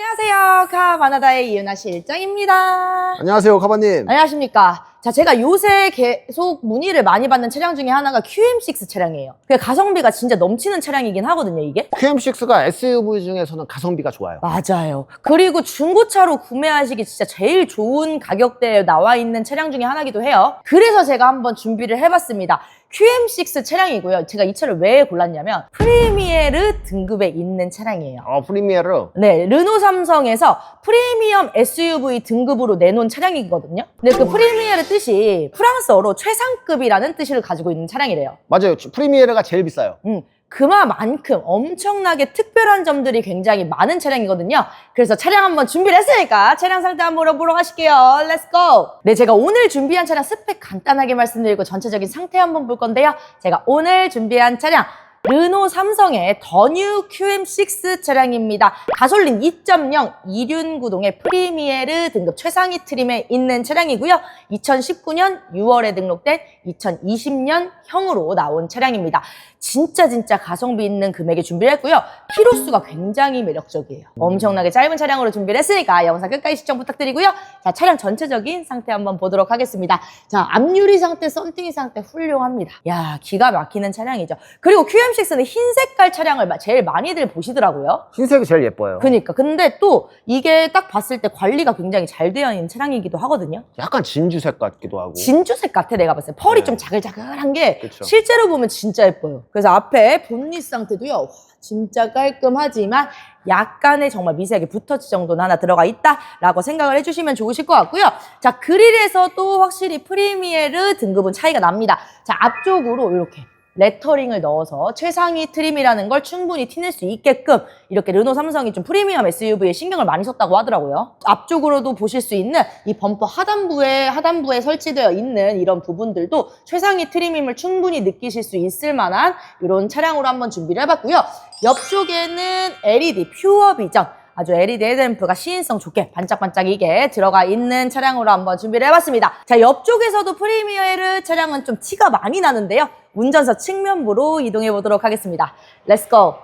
안녕하세요. 카바나다의 이윤아 실장입니다. 안녕하세요, 카바님. 안녕하십니까. 자, 제가 요새 계속 문의를 많이 받는 차량 중에 하나가 QM6 차량이에요. 그 가성비가 진짜 넘치는 차량이긴 하거든요, 이게. QM6가 SUV 중에서는 가성비가 좋아요. 맞아요. 그리고 중고차로 구매하시기 진짜 제일 좋은 가격대에 나와 있는 차량 중에 하나기도 해요. 그래서 제가 한번 준비를 해봤습니다. QM6 차량이고요. 제가 이 차를 왜 골랐냐면 프리미에르 등급에 있는 차량이에요. 어, 프리미어로. 네, 르노 삼성에서 프리미엄 SUV 등급으로 내놓은 차량이거든요. 근데 그 프리미에르 뜻이 프랑스어로 최상급이라는 뜻을 가지고 있는 차량이래요. 맞아요. 프리미어가 제일 비싸요. 음, 그만큼 엄청나게 특별한 점들이 굉장히 많은 차량이거든요. 그래서 차량 한번 준비를 했으니까 차량 상태 한번 물어보러 가실게요. 렛츠 고! 네, 제가 오늘 준비한 차량 스펙 간단하게 말씀드리고 전체적인 상태 한번 볼 건데요. 제가 오늘 준비한 차량 르노 삼성의 더뉴 QM6 차량입니다. 가솔린 2.0 이륜 구동의 프리미에르 등급 최상위 트림에 있는 차량이고요. 2019년 6월에 등록된 2020년 형으로 나온 차량입니다. 진짜 진짜 가성비 있는 금액에 준비를 했고요. 키로수가 굉장히 매력적이에요. 엄청나게 짧은 차량으로 준비를 했으니까 영상 끝까지 시청 부탁드리고요. 자, 차량 전체적인 상태 한번 보도록 하겠습니다. 자, 앞유리 상태, 썬팅이 상태 훌륭합니다. 야, 기가 막히는 차량이죠. 그리고 QM6는 흰 색깔 차량을 마- 제일 많이들 보시더라고요. 흰색이 제일 예뻐요. 그니까. 근데 또 이게 딱 봤을 때 관리가 굉장히 잘 되어 있는 차량이기도 하거든요. 약간 진주색 같기도 하고. 진주색 같아 내가 봤을 때 펄이 네. 좀 자글자글한 게 그쵸. 실제로 보면 진짜 예뻐요 그래서 앞에 본닛 상태도요 와, 진짜 깔끔하지만 약간의 정말 미세하게 붓터치 정도는 하나 들어가 있다라고 생각을 해주시면 좋으실 것 같고요 자 그릴에서도 확실히 프리미에르 등급은 차이가 납니다 자 앞쪽으로 이렇게 레터링을 넣어서 최상위 트림이라는 걸 충분히 티낼 수 있게끔 이렇게 르노 삼성이 좀 프리미엄 SUV에 신경을 많이 썼다고 하더라고요. 앞쪽으로도 보실 수 있는 이 범퍼 하단부에 하단부에 설치되어 있는 이런 부분들도 최상위 트림임을 충분히 느끼실 수 있을 만한 이런 차량으로 한번 준비를 해봤고요. 옆쪽에는 LED 퓨어 비전 아주 LED 헤드램프가 시인성 좋게 반짝반짝이게 들어가 있는 차량으로 한번 준비를 해봤습니다. 자, 옆쪽에서도 프리미어에르 차량은 좀 티가 많이 나는데요. 운전석 측면부로 이동해 보도록 하겠습니다. 렛츠고!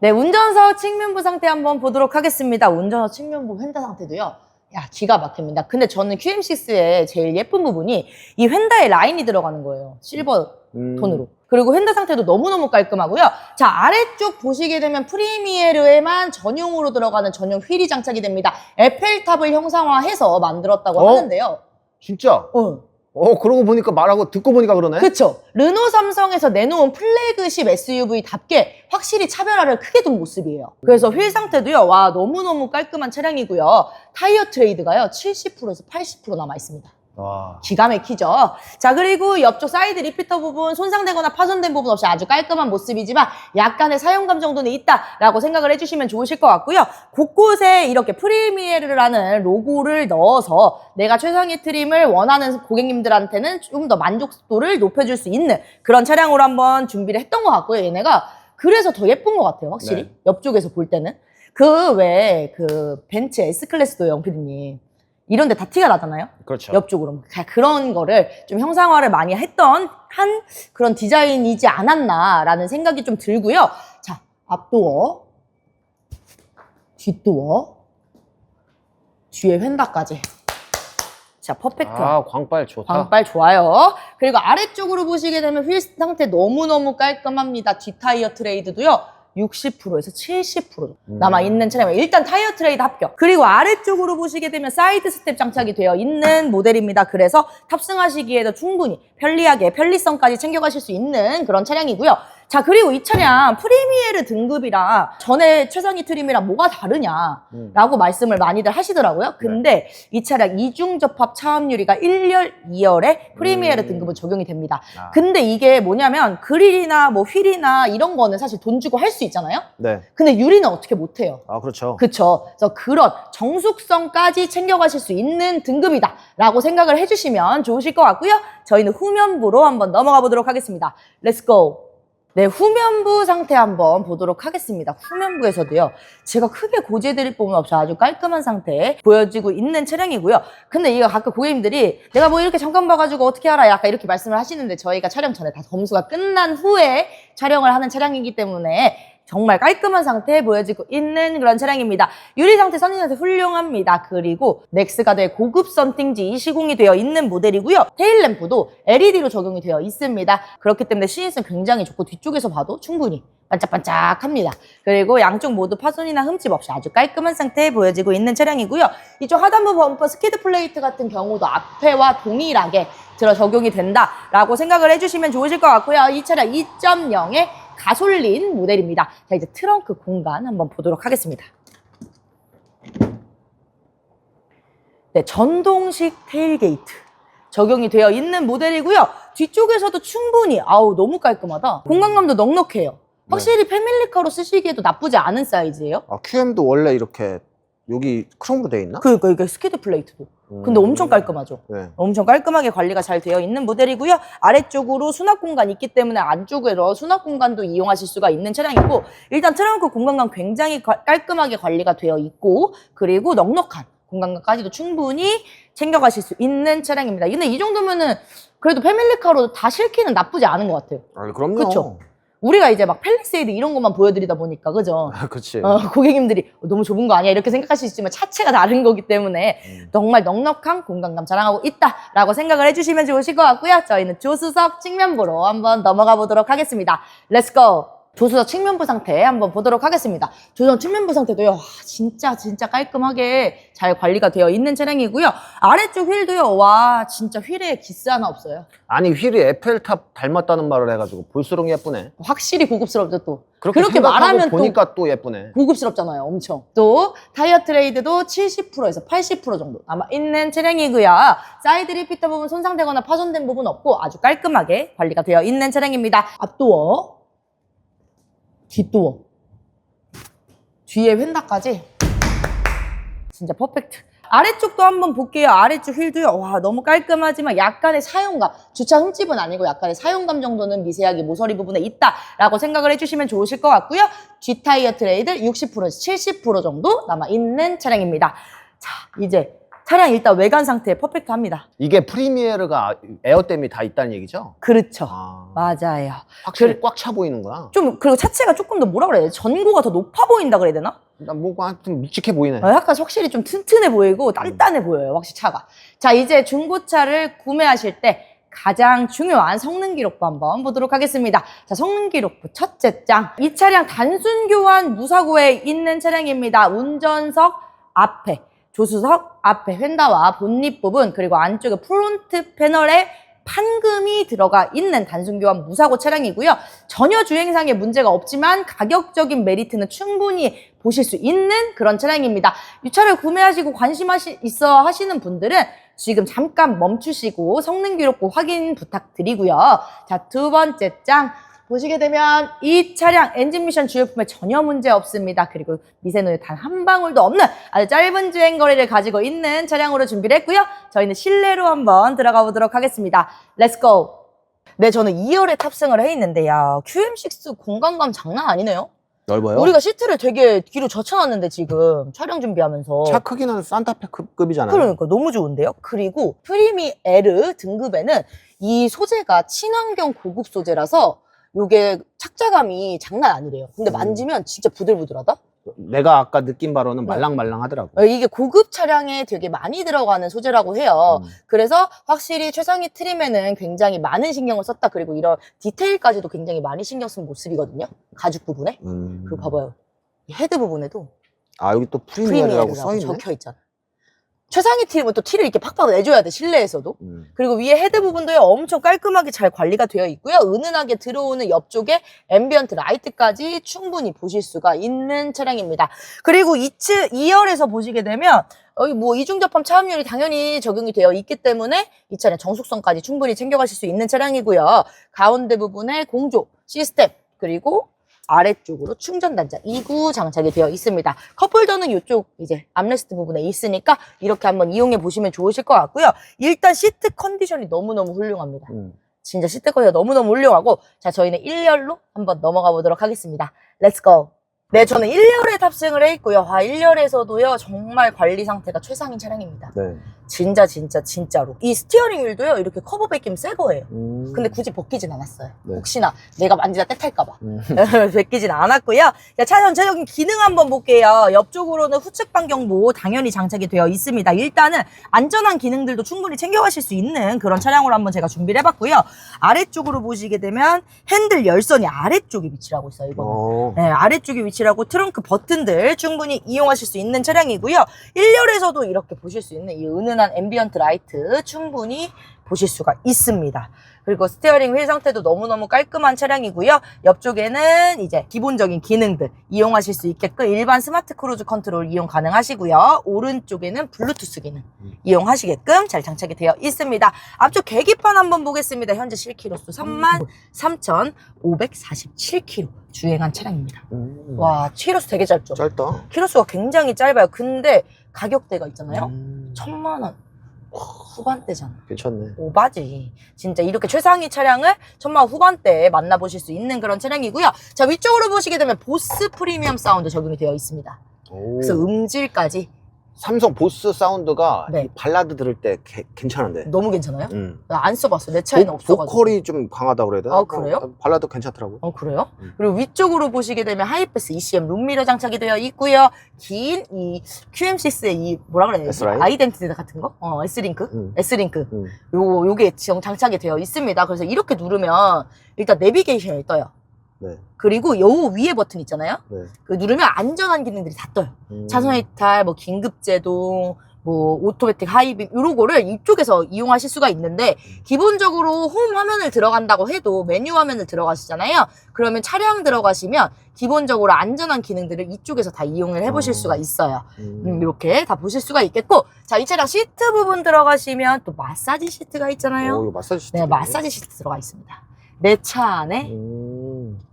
네, 운전석 측면부 상태 한번 보도록 하겠습니다. 운전석 측면부 휀다 상태도요. 야, 기가 막힙니다. 근데 저는 QM6의 제일 예쁜 부분이 이 휀다에 라인이 들어가는 거예요. 실버 음. 톤으로. 그리고 휀다 상태도 너무너무 깔끔하고요. 자, 아래쪽 보시게 되면 프리미에르에만 전용으로 들어가는 전용 휠이 장착이 됩니다. 에펠탑을 형상화해서 만들었다고 어? 하는데요. 진짜? 어. 어, 그러고 보니까 말하고 듣고 보니까 그러네. 그쵸. 르노 삼성에서 내놓은 플래그십 SUV답게 확실히 차별화를 크게 둔 모습이에요. 그래서 휠 상태도요, 와, 너무너무 깔끔한 차량이고요. 타이어 트레이드가요, 70%에서 80% 남아 있습니다. 와. 기가 막히죠. 자, 그리고 옆쪽 사이드 리피터 부분 손상되거나 파손된 부분 없이 아주 깔끔한 모습이지만 약간의 사용감 정도는 있다라고 생각을 해주시면 좋으실 것 같고요. 곳곳에 이렇게 프리미에르라는 로고를 넣어서 내가 최상의 트림을 원하는 고객님들한테는 좀 더 만족도를 높여줄 수 있는 그런 차량으로 한번 준비를 했던 것 같고요. 얘네가 그래서 더 예쁜 것 같아요. 확실히 네. 옆쪽에서 볼 때는 그 외에 그 벤츠 S 클래스도 영피디님 이런 데 다 티가 나잖아요. 그렇죠. 옆쪽으로 가- 그런 거를 좀 형상화를 많이 했던 한 그런 디자인이지 않았나라는 생각이 좀 들고요. 자, 앞도어, 뒷도어, 뒤에 휀다까지. 자, 퍼펙트. 아, 광빨 좋다. 광빨 좋아요. 그리고 아래쪽으로 보시게 되면 휠 상태 너무너무 깔끔합니다. 뒷타이어 트레이드도요. 60%에서 70% 음. 남아있는 차량이에요. 일단 타이어 트레이드 합격. 그리고 아래쪽으로 보시게 되면 사이드 스텝 장착이 되어 있는 모델입니다. 그래서 탑승하시기에도 충분히 편리하게 편리성까지 챙겨가실 수 있는 그런 차량이고요. 자, 그리고 이 차량 프리미에르 등급이랑 전에 최상위 트림이랑 뭐가 다르냐? 음. 라고 말씀을 많이들 하시더라고요. 근데 이 차량 이중 접합 차음유리가 1열, 2열에 프리미에르 음. 등급은 적용이 됩니다. 아. 근데 이게 뭐냐면 그릴이나 뭐 휠이나 이런 거는 사실 돈 주고 할 수 있잖아요. 네. 근데 유리는 어떻게 못 해요. 아, 그렇죠. 그쵸. 그래서 그런 정숙성까지 챙겨가실 수 있는 등급이다. 라고 생각을 해주시면 좋으실 것 같고요. 저희는 후면부로 한번 넘어가 보도록 하겠습니다. 렛츠고. 네, 후면부 상태 한번 보도록 하겠습니다. 후면부에서도요, 제가 크게 고지해드릴 부분 없이 아주 깔끔한 상태에 보여지고 있는 차량이고요. 근데 이거 가끔 고객님들이 내가 뭐 이렇게 잠깐 봐가지고 어떻게 알아? 약간 이렇게 말씀을 하시는데 저희가 촬영 전에 다 점수가 끝난 후에 촬영을 하는 차량이기 때문에 정말 깔끔한 상태에 보여지고 있는 그런 차량입니다. 유리 상태, 선진 상태 훌륭합니다. 그리고 넥스가드의 고급 썬팅지 시공이 되어 있는 모델이고요. 테일램프도 LED로 적용이 되어 있습니다. 그렇기 때문에 시인성 굉장히 좋고 뒤쪽에서 봐도 충분히 반짝반짝합니다. 그리고 양쪽 모두 파손이나 흠집 없이 아주 깔끔한 상태에 보여지고 있는 차량이고요. 이쪽 하단부 범퍼 스키드 플레이트 같은 경우도 앞에와 동일하게 들어 적용이 된다라고 생각을 해주시면 좋으실 것 같고요. 이 차량 2.0의 가솔린 모델입니다. 자 이제 트렁크 공간 한번 보도록 하겠습니다. 네, 전동식 테일게이트 적용이 되어 있는 모델이고요. 뒤쪽에서도 충분히 아우 너무 깔끔하다. 공간감도 넉넉해요. 확실히 패밀리카로 쓰시기에도 나쁘지 않은 사이즈예요. 아, QM도 원래 이렇게 여기 크롬으로 돼 있나? 그러니까 이게 스키드 플레이트도. 근데 음. 엄청 깔끔하죠. 네. 엄청 깔끔하게 관리가 잘 되어 있는 모델이고요. 아래쪽으로 수납 공간 있기 때문에 안쪽으로 수납 공간도 이용하실 수가 있는 차량이고 일단 트렁크 공간감 굉장히 가- 깔끔하게 관리가 되어 있고 그리고 넉넉한 공간감까지도 충분히 챙겨가실 수 있는 차량입니다. 근데 이 정도면은 그래도 패밀리카로 다 실기는 나쁘지 않은 것 같아요. 아, 그럼요. 그쵸. 우리가 이제 막 펠리세이드 이런 것만 보여드리다 보니까 그죠? 아, 그치. 어, 고객님들이 어, 너무 좁은 거 아니야 이렇게 생각할 수 있지만 차체가 다른 거기 때문에 음. 정말 넉넉한 공간감 자랑하고 있다라고 생각을 해주시면 좋으실 것 같고요. 저희는 조수석 측면부로 한번 넘어가 보도록 하겠습니다. 렛츠고! 조수석 측면부 상태 한번 보도록 하겠습니다. 조수석 측면부 상태도요, 와, 진짜 진짜 깔끔하게 잘 관리가 되어 있는 차량이고요. 아래쪽 휠도요, 와, 진짜 휠에 기스 하나 없어요. 아니 휠이 에펠탑 닮았다는 말을 해가지고 볼수록 예쁘네. 확실히 고급스럽죠 또. 그렇게, 그렇게 말하면 또 보니까 또, 예쁘네. 고급스럽잖아요, 엄청. 또 타이어 트레이드도 70%에서 80% 정도 남아 있는 차량이고요. 사이드 리피터 부분 손상되거나 파손된 부분 없고 아주 깔끔하게 관리가 되어 있는 차량입니다. 앞도어, 뒷도어, 뒤에 휀다까지 진짜 퍼펙트. 아래쪽도 한번 볼게요. 아래쪽 휠도요. 와, 너무 깔끔하지만 약간의 사용감, 주차 흠집은 아니고 약간의 사용감 정도는 미세하게 모서리 부분에 있다라고 생각을 해주시면 좋으실 것 같고요. 뒤 타이어 트레이드 60%에서 70% 정도 남아있는 차량입니다. 자, 이제 차량 일단 외관 상태 퍼펙트합니다. 이게 프리미에르가 에어댐이 다 있다는 얘기죠? 그렇죠. 아, 맞아요. 확실히 꽉 차 보이는구나. 좀, 그리고 차체가 조금 더 뭐라 그래야 돼? 전고가 더 높아 보인다 그래야 되나? 난 뭐가 좀 묵직해 보이네. 어, 약간 확실히 좀 튼튼해 보이고 단단해 보여요, 확실히 차가. 자, 이제 중고차를 구매하실 때 가장 중요한 성능 기록부 한번 보도록 하겠습니다. 자, 성능 기록부 첫째 장. 이 차량 단순 교환 무사고에 있는 차량입니다. 운전석 앞에, 조수석 앞에 휀다와 본닛 부분, 그리고 안쪽에 프론트 패널에 판금이 들어가 있는 단순 교환 무사고 차량이고요. 전혀 주행상에 문제가 없지만 가격적인 메리트는 충분히 보실 수 있는 그런 차량입니다. 이 차를 구매하시고 관심 있어 하시는 분들은 지금 잠깐 멈추시고 성능 기록부 확인 부탁드리고요. 자, 두 번째 장. 보시게 되면 이 차량 엔진 미션 주유품에 전혀 문제 없습니다. 그리고 미세노유 단 한 방울도 없는 아주 짧은 주행 거리를 가지고 있는 차량으로 준비를 했고요. 저희는 실내로 한번 들어가 보도록 하겠습니다. 렛츠고! 네, 저는 2열에 탑승을 해 있는데요. QM6 공간감 장난 아니네요. 넓어요? 우리가 시트를 되게 뒤로 젖혀놨는데 지금 촬영 준비하면서 차 크기는 산타페급이잖아요. 그러니까 너무 좋은데요. 그리고 프리미 L 등급에는 이 소재가 친환경 고급 소재라서 요게 착자감이 장난 아니래요. 근데 음. 만지면 진짜 부들부들하다. 내가 아까 느낀 바로는 네. 말랑말랑하더라고. 어, 이게 고급 차량에 되게 많이 들어가는 소재라고 해요. 음. 그래서 확실히 최상위 트림에는 굉장히 많은 신경을 썼다. 그리고 이런 디테일까지도 굉장히 많이 신경 쓴 모습이거든요. 가죽 부분에. 음. 그리고 봐봐요. 이 헤드 부분에도 아 여기 또 프리미어라고 프리미어라고 써있네. 적혀 있잖아. 최상위 트림은 또 티를 이렇게 팍팍 내줘야 돼 실내에서도. 음. 그리고 위에 헤드 부분도요 엄청 깔끔하게 잘 관리가 되어 있고요. 은은하게 들어오는 옆쪽에 앰비언트 라이트까지 충분히 보실 수가 있는 차량입니다. 그리고 2층 2열에서 보시게 되면 여기 뭐 이중접합 차음률이 당연히 적용이 되어 있기 때문에 이 차량 정숙성까지 충분히 챙겨가실 수 있는 차량이고요. 가운데 부분에 공조 시스템 그리고 아래쪽으로 충전 단자 2구 장착이 되어 있습니다. 컵홀더는 이쪽 이제 암레스트 부분에 있으니까 이렇게 한번 이용해 보시면 좋으실 것 같고요. 일단 시트 컨디션이 너무너무 훌륭합니다. 음. 진짜 시트 컨디션 너무너무 훌륭하고 자 저희는 1열로 한번 넘어가 보도록 하겠습니다. 렛츠고! 네, 저는 1열에 탑승을 해 있고요. 아, 1열에서도요, 정말 관리 상태가 최상인 차량입니다. 네. 진짜 진짜 진짜로 이 스티어링 휠도요 이렇게 커버 베끼면 새 거예요. 음. 근데 굳이 벗기진 않았어요. 네. 혹시나 내가 만지다 떼탈까봐. 음. 벗기진 않았고요. 자, 차 전체적인 기능 한번 볼게요. 옆쪽으로는 후측 반경보 당연히 장착이 되어 있습니다. 일단은 안전한 기능들도 충분히 챙겨가실 수 있는 그런 차량으로 한번 제가 준비를 해봤고요. 아래쪽으로 보시게 되면 핸들 열선이 아래쪽에 위치를 하고 있어요. 이거는. 어. 네, 아래쪽에 위치 를 하고 트렁크 버튼들 충분히 이용하실 수 있는 차량이고요. 1열에서도 이렇게 보실 수 있는 이 은은한 앰비언트 라이트 충분히 보실 수가 있습니다. 그리고 스티어링 휠 상태도 너무너무 깔끔한 차량이고요. 옆쪽에는 이제 기본적인 기능들 이용하실 수 있게끔 일반 스마트 크루즈 컨트롤 이용 가능하시고요. 오른쪽에는 블루투스 기능 이용하시게끔 잘 장착이 되어 있습니다. 앞쪽 계기판 한번 보겠습니다. 현재 실키로수 33,547km 주행한 차량입니다. 음. 와, 키로수 되게 짧죠? 짧다. 키로수가 굉장히 짧아요. 근데 가격대가 있잖아요. 음. 천만 원 후반대잖아. 괜찮네. 오바지. 진짜 이렇게 최상위 차량을 천만 원 후반대에 만나보실 수 있는 그런 차량이고요. 자, 위쪽으로 보시게 되면 보스 프리미엄 사운드 적용이 되어 있습니다. 오. 그래서 음질까지 삼성 보스 사운드가 네. 이 발라드 들을 때 개- 괜찮은데. 너무 괜찮아요? 음. 나 안 써봤어. 내 차에는 보, 없어가지고. 보컬이 좀 강하다고 그래야 되나? 아, 그래요? 어, 발라드 괜찮더라고. 어, 그래요? 음. 그리고 위쪽으로 보시게 되면 하이패스 ECM 룸미러 장착이 되어 있고요. 긴 이 QM6의 이 뭐라 그래야 되지? S라인? 아이덴티티 같은 거? 어, S링크? 음. S링크. 음. 요, 요게 지금 장착이 되어 있습니다. 그래서 이렇게 누르면 일단 내비게이션이 떠요. 네. 그리고 요 위에 버튼 있잖아요. 네. 그 누르면 안전한 기능들이 다 떠요. 음. 차선 이탈, 뭐 긴급제동, 뭐 오토매틱 하이빔 요거를 이쪽에서 이용하실 수가 있는데 기본적으로 홈 화면을 들어간다고 해도 메뉴 화면을 들어가시잖아요. 그러면 차량 들어가시면 기본적으로 안전한 기능들을 이쪽에서 다 이용을 해보실 어. 수가 있어요. 음. 음, 이렇게 다 보실 수가 있겠고 자 이 차량 시트 부분 들어가시면 또 마사지 시트가 있잖아요. 오, 마사지 시트. 네, 마사지 시트 들어가 있습니다. 내 차 안에 음.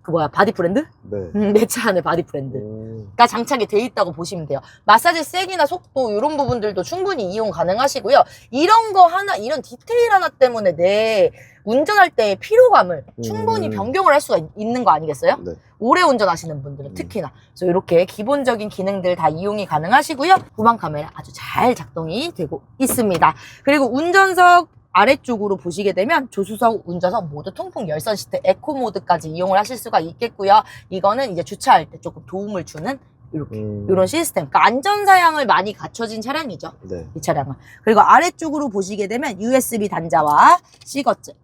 그 뭐야 바디 브랜드? 네. 음, 내차 안에 바디 브랜드. 음. 가 장착이 돼 있다고 보시면 돼요. 마사지 색이나 속도 이런 부분들도 충분히 이용 가능하시고요. 이런 거 하나, 이런 디테일 하나 때문에 내 운전할 때의 피로감을 충분히 음. 변경을 할 수가 있- 있는 거 아니겠어요? 네. 오래 운전하시는 분들은 음. 특히나 그래서 이렇게 기본적인 기능들 다 이용이 가능하시고요. 후방 카메라 아주 잘 작동이 되고 있습니다. 그리고 운전석 아래쪽으로 보시게 되면 조수석, 운전석 모두 통풍 열선 시트 에코 모드까지 이용을 하실 수가 있겠고요. 이거는 이제 주차할 때 조금 도움을 주는 이렇게 음. 이런 시스템. 그러니까 안전 사양을 많이 갖춰진 차량이죠. 네. 이 차량은. 그리고 아래쪽으로 보시게 되면 USB 단자와 시거즈 음.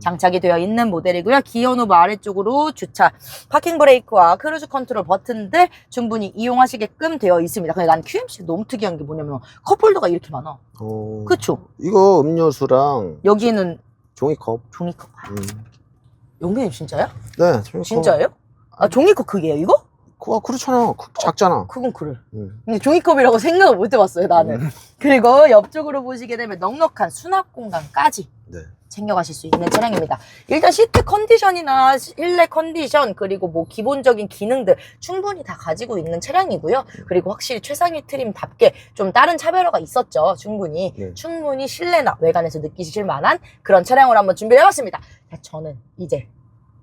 장착이 되어 있는 모델이고요. 기어 노브 아래쪽으로 주차, 파킹 브레이크와 크루즈 컨트롤 버튼들 충분히 이용하시게끔 되어 있습니다. 근데 난 QMC 너무 특이한 게 뭐냐면 컵홀더가 이렇게 많아. 어. 그쵸? 이거 음료수랑 여기는 종이컵. 종이컵. 아, 음. 용빈님 진짜요? 네, 종이컵. 진짜예요? 아, 종이컵 그게요, 이거? 그거 그렇잖아. 그- 작잖아. 그건 그래. 음. 근데 종이컵이라고 생각을 못 해봤어요, 나는. 그리고 옆쪽으로 보시게 되면 넉넉한 수납 공간까지 네. 챙겨가실 수 있는 차량입니다. 일단 시트 컨디션이나 실내 컨디션 그리고 뭐 기본적인 기능들 충분히 다 가지고 있는 차량이고요. 그리고 확실히 최상위 트림답게 좀 다른 차별화가 있었죠. 충분히 네. 충분히 실내나 외관에서 느끼실 만한 그런 차량으로 한번 준비를 해봤습니다. 자, 저는 이제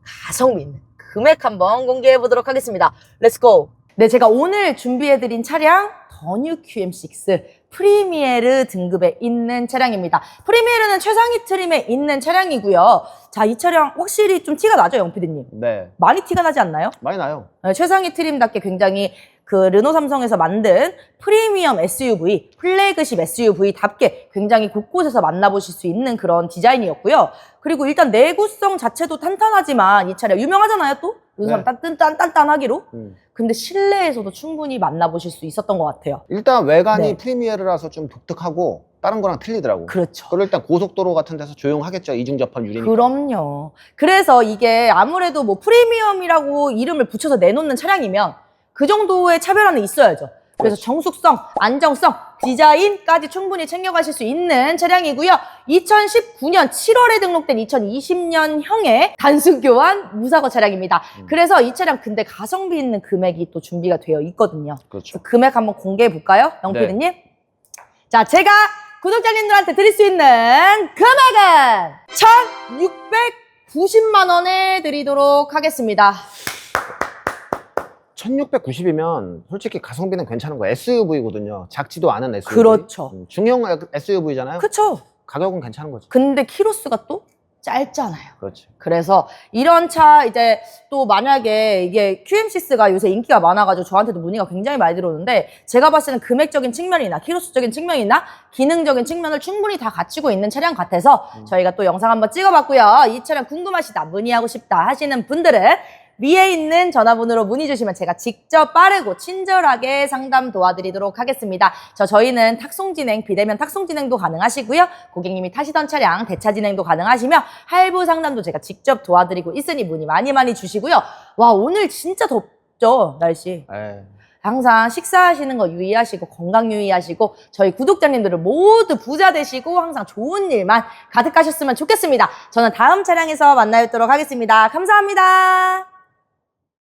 가성비 있는 금액 한번 공개해 보도록 하겠습니다. 렛츠고! 네, 제가 오늘 준비해드린 차량 더뉴 QM6 프리미에르 등급에 있는 차량입니다. 프리미에르는 최상위 트림에 있는 차량이고요. 자, 이 차량 확실히 좀 티가 나죠, 영피디님? 네. 많이 티가 나지 않나요? 많이 나요. 네, 최상위 트림답게 굉장히 그 르노 삼성에서 만든 프리미엄 SUV, 플래그십 SUV답게 굉장히 곳곳에서 만나보실 수 있는 그런 디자인이었고요. 그리고 일단 내구성 자체도 탄탄하지만 이 차량 유명하잖아요, 또? 르노 네. 삼성 딴, 단단하기로. 음. 근데 실내에서도 충분히 만나보실 수 있었던 것 같아요. 일단 외관이 네. 프리미어라서 좀 독특하고 다른 거랑 틀리더라고. 그렇죠. 그리고 일단 고속도로 같은 데서 조용하겠죠. 이중 접한 유리니까. 그럼요. 그래서 이게 아무래도 뭐 프리미엄이라고 이름을 붙여서 내놓는 차량이면 그 정도의 차별화는 있어야죠. 그래서 정숙성, 안정성, 디자인까지 충분히 챙겨가실 수 있는 차량이고요. 2019년 7월에 등록된 2020년형의 단순 교환 무사고 차량입니다. 음. 그래서 이 차량 근데 가성비 있는 금액이 또 준비가 되어 있거든요. 그렇죠. 그 금액 한번 공개해 볼까요? 영피디님? 자, 제가 구독자님들한테 드릴 수 있는 금액은 1,690만 원에 드리도록 하겠습니다. 1690이면 솔직히 가성비는 괜찮은 거예요. SUV거든요. 작지도 않은 SUV. 그렇죠. 음, 중형 SUV잖아요. 그쵸? 가격은 괜찮은 거지. 근데 키로수가 또 짧잖아요. 그렇지. 그래서 이런 차 이제 또 만약에 이게 QM6가 요새 인기가 많아가지고 저한테도 문의가 굉장히 많이 들어오는데 제가 봤을 때는 금액적인 측면이나 키로수적인 측면이나 기능적인 측면을 충분히 다 갖추고 있는 차량 같아서 저희가 또 영상 한번 찍어봤고요. 이 차량 궁금하시다, 문의하고 싶다 하시는 분들은 위에 있는 전화번호로 문의 주시면 제가 직접 빠르고 친절하게 상담 도와드리도록 하겠습니다. 저 저희는 탁송 진행, 비대면 탁송 진행도 가능하시고요. 고객님이 타시던 차량 대차 진행도 가능하시며 할부 상담도 제가 직접 도와드리고 있으니 문의 많이 많이 주시고요. 와 오늘 진짜 덥죠 날씨. 에. 항상 식사하시는 거 유의하시고 건강 유의하시고 저희 구독자님들을 모두 부자 되시고 항상 좋은 일만 가득하셨으면 좋겠습니다. 저는 다음 차량에서 만나뵙도록 하겠습니다. 감사합니다.